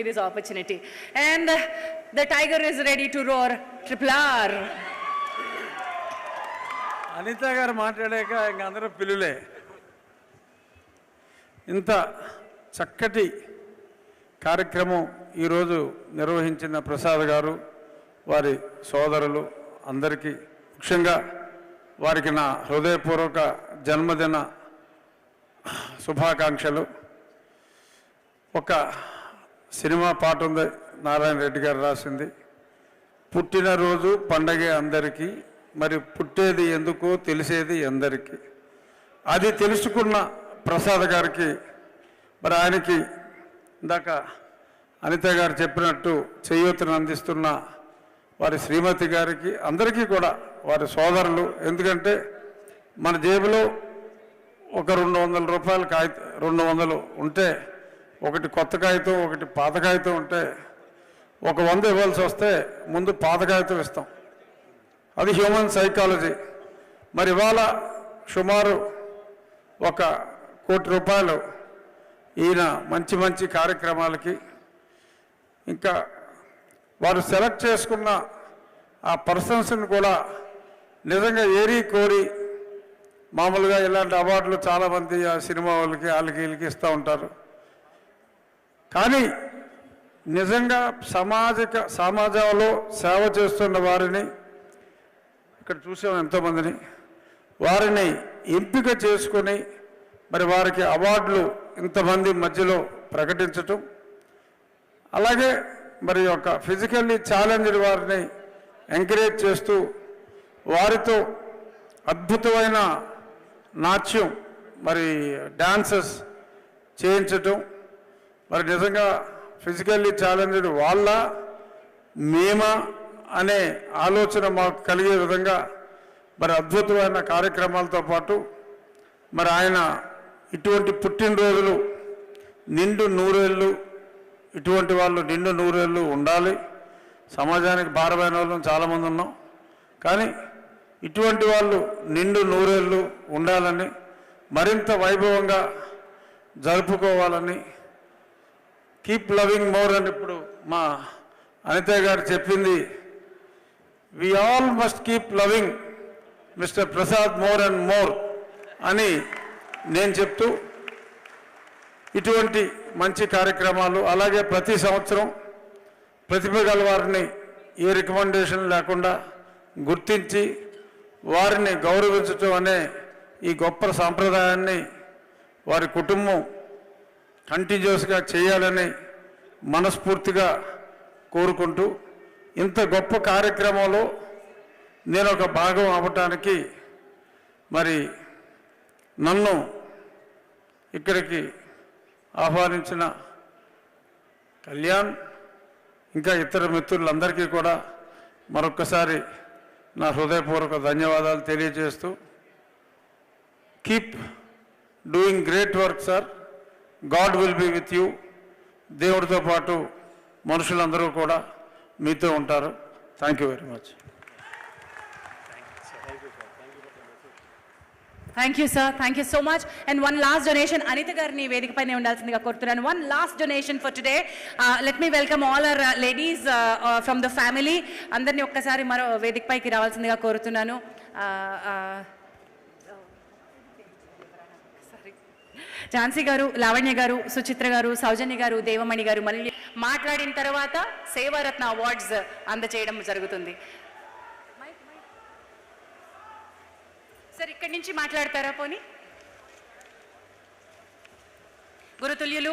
me this opportunity. And the, the tiger is ready to roar. Triple R. Anitha గారు మాట్లాడాక ఇంక అందరూ పిల్లులే ఇంత చక్కటి కార్యక్రమం ఈరోజు నిర్వహించిన ప్రసాద్ గారు వారి సోదరులు అందరికీ ముఖ్యంగా వారికి నా హృదయపూర్వక జన్మదిన శుభాకాంక్షలు ఒక సినిమా పాట ఉంది నారాయణ రెడ్డి గారు రాసింది. పుట్టినరోజు పండగే అందరికీ మరి పుట్టేది ఎందుకో తెలిసేది ఎందరికీ అది తెలుసుకున్న ప్రసాద్ గారికి మరి ఆయనకి ఇందాక అనిత గారు చెప్పినట్టు చేయూతను అందిస్తున్న వారి శ్రీమతి గారికి అందరికీ కూడా వారి సోదరులు. ఎందుకంటే మన జేబులో ఒక రెండు వందల రూపాయలు కాగిత రెండు వందలు ఉంటే ఒకటి కొత్త కాగితం ఒకటి పాత కాగితం ఉంటే ఒక వంద ఇవ్వాల్సి వస్తే ముందు పాత కాగితం ఇస్తాం. అది హ్యూమన్ సైకాలజీ. మరి ఇవాళ సుమారు ఒక కోటి రూపాయలు ఈయన మంచి మంచి కార్యక్రమాలకి ఇంకా వారు సెలెక్ట్ చేసుకున్న ఆ పర్సన్స్ని కూడా నిజంగా ఏరి కోరి మామూలుగా ఇలాంటి అవార్డులు చాలామంది ఆ సినిమా వాళ్ళకి వాళ్ళకి వీళ్ళకి ఇస్తూ ఉంటారు. కానీ నిజంగా సామాజిక సమాజంలో సేవ చేస్తున్న వారిని ఇక్కడ చూసాం ఎంతోమందిని వారిని ఎంపిక చేసుకొని మరి వారికి అవార్డులు ఇంతమంది మధ్యలో ప్రకటించటం అలాగే మరి ఒక ఫిజికల్లీ ఛాలెంజ్డ్ వారిని ఎంకరేజ్ చేస్తూ వారితో అద్భుతమైన నాట్యం మరి డాన్సెస్ చేయించటం మరి నిజంగా ఫిజికల్లీ ఛాలెంజ్డ్ వాళ్ళ మేమా అనే ఆలోచన మాకు కలిగే విధంగా మరి అద్భుతమైన కార్యక్రమాలతో పాటు మరి ఆయన ఇటువంటి పుట్టినరోజులు నిండు నూరేళ్ళు ఇటువంటి వాళ్ళు నిండు నూరేళ్ళు ఉండాలి. సమాజానికి భారమైన వాళ్ళు చాలామంది ఉన్నాం. కానీ ఇటువంటి వాళ్ళు నిండు నూరేళ్ళు ఉండాలని మరింత వైభవంగా జరుపుకోవాలని కీప్ లవింగ్ మోర్ అని ఇప్పుడు మా అనితయ్య గారు చెప్పింది we all must keep loving mister Prasad more and more అని నేను చెప్తూ ఇటువంటి మంచి కార్యక్రమాలు అలాగే ప్రతి సంవత్సరం ప్రతిభ గల వారిని ఏ రికమెండేషన్ లేకుండా గుర్తించి వారిని గౌరవించటం అనే ఈ గొప్ప సాంప్రదాయాన్ని వారి కుటుంబం కంటిన్యూస్గా చేయాలని మనస్ఫూర్తిగా కోరుకుంటూ ఇంత గొప్ప కార్యక్రమంలో నేను ఒక భాగం అవ్వటానికి మరి నన్ను ఇక్కడికి ఆహ్వానించిన కళ్యాణ్ ఇంకా ఇతర మిత్రులందరికీ కూడా మరొక్కసారి నా హృదయపూర్వక ధన్యవాదాలు తెలియజేస్తూ. Keep doing great work sir. God will be with you. దేవుడితో పాటు మనుషులందరూ కూడా మీతో ఉంటారు. Thank you very much thank you sir thank you so much and one last donation Anitha గారిని వేదిక పైన ఉండాల్సిందిగా కోరుతున్నాను one last donation for today let me welcome all our ladies from the family అందరినీ ఒక్కసారి మరో వేదిక పైకి రావాల్సిందిగా కోరుతున్నాను ఝాన్సీ గారు లావణ్య గారు సుచిత్ర గారు సౌజన్య గారు దేవమణి గారు మళ్ళీ మాట్లాడిన తర్వాత సేవారత్న అవార్డ్స్ అందచేయడం జరుగుతుంది. సార్ ఇక్కడి నుంచి మాట్లాడతారా పోనీ? గురుతుల్యులు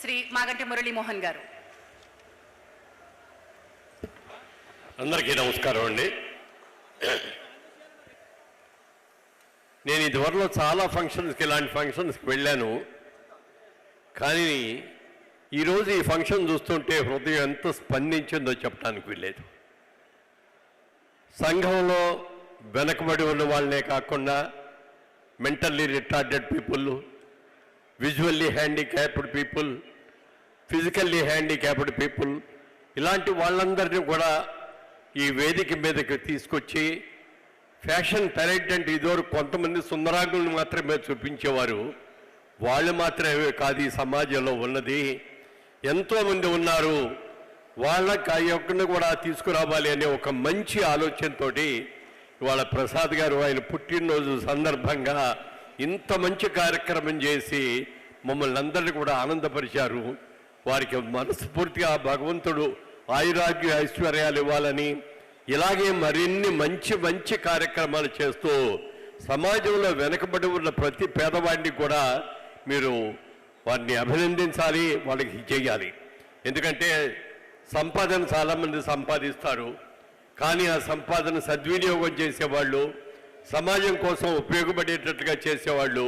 శ్రీ మాగంటి మురళీమోహన్ గారు. అందరికీ నమస్కారం అండి. నేను ఇదివరలో చాలా ఫంక్షన్స్కి ఇలాంటి ఫంక్షన్స్కి వెళ్ళాను. కానీ ఈరోజు ఈ ఫంక్షన్ చూస్తుంటే హృదయం ఎంత స్పందించిందో చెప్పడానికి వీల్లేదు. సంఘంలో వెనకబడి ఉన్న వాళ్ళనే కాకుండా mentally retarded people visually handicapped people physically handicapped people ఇలాంటి వాళ్ళందరినీ కూడా ఈ వేదిక మీదకి తీసుకొచ్చి ఫ్యాషన్ టాలెంట్ అంటే ఇదివరకు కొంతమంది సుందరాంగులను మాత్రమే చూపించేవారు. వాళ్ళు మాత్రమే కాదు ఈ సమాజంలో ఉన్నది. ఎంతోమంది ఉన్నారు. వాళ్ళకి ఆ యొక్కను కూడా తీసుకురావాలి అనే ఒక మంచి ఆలోచనతో ఇవాళ ప్రసాద్ గారు ఆయన పుట్టినరోజు సందర్భంగా ఇంత మంచి కార్యక్రమం చేసి మమ్మల్ని అందరినీ కూడా ఆనందపరిచారు. వారికి మనస్ఫూర్తిగా భగవంతుడు ఆయురాగ్య ఐశ్వర్యాలు ఇవ్వాలని ఇలాగే మరిన్ని మంచి మంచి కార్యక్రమాలు చేస్తూ సమాజంలో వెనుకబడి ఉన్న ప్రతి పేదవాడిని కూడా మీరు వారిని అభినందించాలి వాళ్ళకి చేయాలి ఎందుకంటే సంపాదన చాలామంది సంపాదిస్తారు. కానీ ఆ సంపాదన సద్వినియోగం చేసేవాళ్ళు సమాజం కోసం ఉపయోగపడేటట్టుగా చేసేవాళ్ళు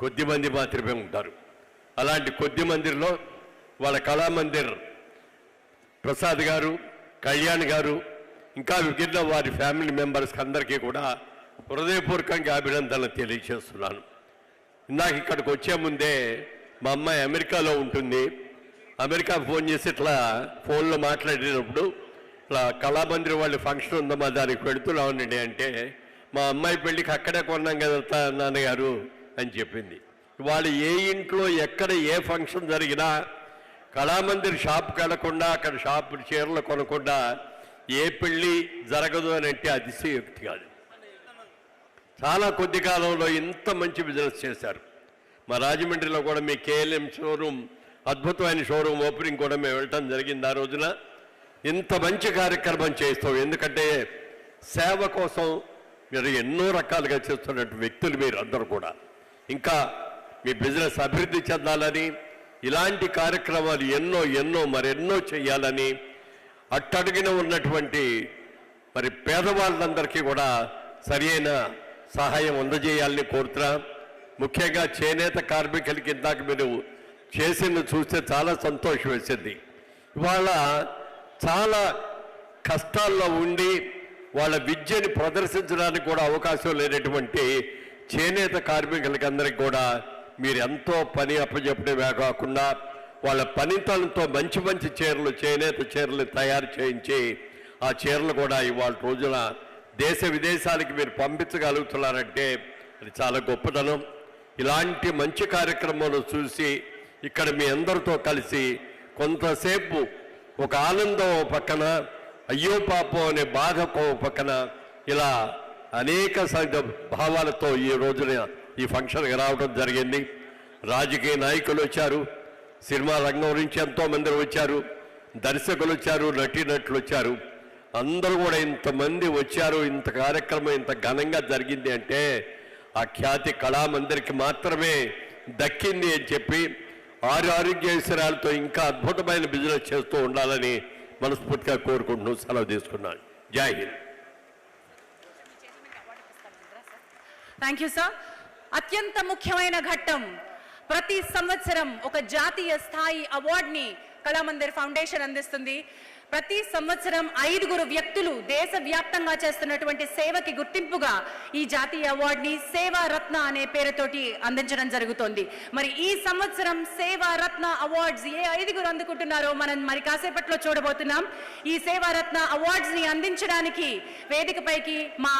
కొద్దిమంది మాత్రమే ఉంటారు. అలాంటి కొద్ది మందిర్లో వాళ్ళ కళామందిర్ ప్రసాద్ గారు కళ్యాణ్ గారు ఇంకా మిగిలిన వారి ఫ్యామిలీ మెంబర్స్కి అందరికీ కూడా హృదయపూర్వకంగా అభినందనలు తెలియజేస్తున్నాను. ఇందాక ఇక్కడికి వచ్చే ముందే మా అమ్మాయి అమెరికాలో ఉంటుంది. అమెరికా ఫోన్ చేసి ఇట్లా ఫోన్లో మాట్లాడేటప్పుడు ఇట్లా కళామందిరి వాళ్ళ ఫంక్షన్ ఉందమ్మా దానికి వెళుతున్నా అంటే మా అమ్మాయి పెళ్ళికి అక్కడే కొన్నాం కదా నాన్నగారు అని చెప్పింది. వాళ్ళు ఏ ఇంట్లో ఎక్కడ ఏ ఫంక్షన్ జరిగినా కళామందిర్ షాప్కి వెళ్ళకుండా అక్కడ షాప్ చీరలు కొనకుండా ఏ పెళ్ళి జరగదు అని అంటే అతిశయోక్తి కాదు. చాలా కొద్ది కాలంలో ఇంత మంచి బిజినెస్ చేశారు. మా రాజమండ్రిలో కూడా మీ కేఎల్ఎం షోరూమ్ అద్భుతమైన షోరూమ్ ఓపెనింగ్ కూడా మేము వెళ్ళటం జరిగింది ఆ రోజున. ఇంత మంచి కార్యక్రమం చేస్తాం. ఎందుకంటే సేవ కోసం మీరు ఎన్నో రకాలుగా చేస్తున్నటువంటి వ్యక్తులు మీరు అందరూ కూడా. ఇంకా మీ బిజినెస్ అభివృద్ధి చెందాలని ఇలాంటి కార్యక్రమాలు ఎన్నో ఎన్నో మరెన్నో చేయాలని అట్టడుగున ఉన్నటువంటి మరి పేదవాళ్ళందరికీ కూడా సరియైన సహాయం అందజేయాలని కోరుతున్నా. ముఖ్యంగా చేనేత కార్మికులకి ఇందాక మీరు చేసింది చూస్తే చాలా సంతోషం వేసింది. ఇవాళ చాలా కష్టాల్లో ఉండి వాళ్ళ విద్యని ప్రదర్శించడానికి కూడా అవకాశం లేనటువంటి చేనేత కార్మికులకి అందరికి కూడా మీరు ఎంతో పని అప్పచెప్పడమే కాకుండా వాళ్ళ పనితనంతో మంచి మంచి చీరలు చేనేత చీరలు తయారు చేయించి ఆ చీరలు కూడా ఇవాళ రోజున దేశ విదేశాలకి మీరు పంపించగలుగుతున్నారంటే అది చాలా గొప్పతనం. ఇలాంటి మంచి కార్యక్రమాలు చూసి ఇక్కడ మీ అందరితో కలిసి కొంతసేపు ఒక ఆనందం పక్కన అయ్యో పాపం అనే బాధ పక్కన ఇలా అనేక భావాలతో ఈ రోజున ఈ ఫంక్షన్కి రావడం జరిగింది. రాజకీయ నాయకులు వచ్చారు. సినిమా రంగం నుంచి ఎంతోమంది వచ్చారు. దర్శకులు వచ్చారు నటీనటులు వచ్చారు. అందరూ కూడా ఇంతమంది వచ్చారు ఇంత కార్యక్రమం ఇంత ఘనంగా జరిగింది అంటే ఆ ఖ్యాతి కళామందిరికి మాత్రమే దక్కింది అని చెప్పి ఆరు ఆరోగ్యేశ్వరాలతో ఇంకా అద్భుతమైన బిజినెస్ చేస్తూ ఉండాలని మనస్ఫూర్తిగా కోరుకుంటూ సెలవు తీసుకున్నాను. జై హింద్. థ్యాంక్ యూ సార్ అత్యంత ముఖ్యమైన ఘట్టం ప్రతి సంవత్సరం ఒక జాతీయ స్థాయి అవార్డుని కళామందిర్ ఫౌండేషన్ అందిస్తుంది. ప్రతి సంవత్సరం ఐదుగురు వ్యక్తులు దేశవ్యాప్తంగా చేస్తున్నటువంటి సేవకి గుర్తింపుగా ఈ జాతీయ అవార్డుని సేవారత్న అనే పేరుతోటి అందించడం జరుగుతోంది. మరి ఈ సంవత్సరం సేవారత్న అవార్డ్స్ ఏ ఐదుగురు అందుకుంటున్నారో మనం మరి కాసేపట్లో చూడబోతున్నాం. ఈ సేవా రత్న ని అందించడానికి వేదికపైకి మా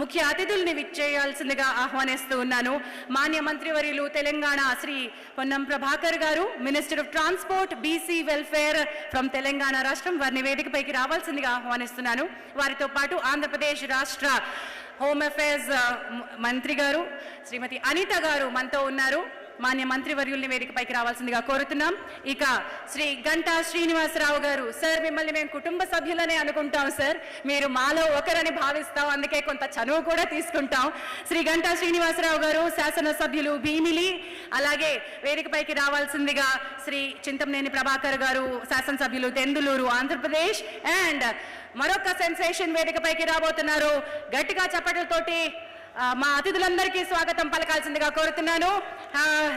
ముఖ్య అతిథుల్ని విచ్చేయాల్సిందిగా ఆహ్వానిస్తూ ఉన్నాను. మాన్య మంత్రివర్యులు Telangana Shri Ponnam Prabhakar garu minister of transport BC welfare from Telangana రాష్ట్రం వారిని వేదికపైకి రావాల్సిందిగా ఆహ్వానిస్తున్నాను. వారితో పాటు ఆంధ్రప్రదేశ్ రాష్ట్ర హోమ్ అఫైర్స్ మంత్రి గారు శ్రీమతి అనిత గారు మనతో ఉన్నారు. మాన్య మంత్రివర్యుల్ని వేదికపైకి రావాల్సిందిగా కోరుతున్నాం. ఇక శ్రీ గంటా శ్రీనివాసరావు గారు సార్ మిమ్మల్ని మేము కుటుంబ సభ్యులనే అనుకుంటాం సార్. మీరు మాలో ఒకరని భావిస్తాం. అందుకే కొంత చనువు కూడా తీసుకుంటాం. శ్రీ గంటా శ్రీనివాసరావు గారు శాసనసభ్యులు భీమిలి. అలాగే వేదికపైకి రావాల్సిందిగా శ్రీ చింతమనేని ప్రభాకర్ గారు శాసనసభ్యులు తెందులూరు ఆంధ్రప్రదేశ్. అండ్ మరొక సెన్సేషన్ వేదికపైకి రాబోతున్నారు. గట్టిగా చప్పట్లతోటి మా అతిథులందరికీ స్వాగతం పలకాల్సిందిగా కోరుతున్నాను.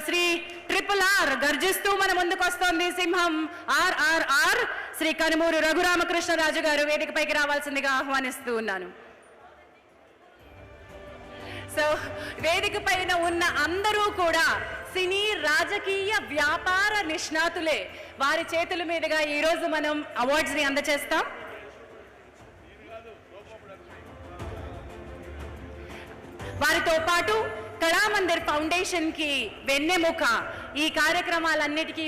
శ్రీ ట్రిపుల్ ఆర్ గర్జిస్తూ మన ముందుకు వస్తోంది సింహం ఆర్ఆర్ఆర్. ఆర్ శ్రీ కనుమూరు రఘురామకృష్ణరాజు గారు వేదికపైకి రావాల్సిందిగా ఆహ్వానిస్తూ ఉన్నాను. సో వేదిక పైన ఉన్న అందరూ కూడా సినీ రాజకీయ వ్యాపార నిష్ణాతులే. వారి చేతుల మీదుగా ఈరోజు మనం అవార్డ్స్ని అందజేస్తాం వారితో పాటు కళామందిర్ ఫౌండేషన్కి వెన్నెముక. ఈ కార్యక్రమాలన్నిటికీ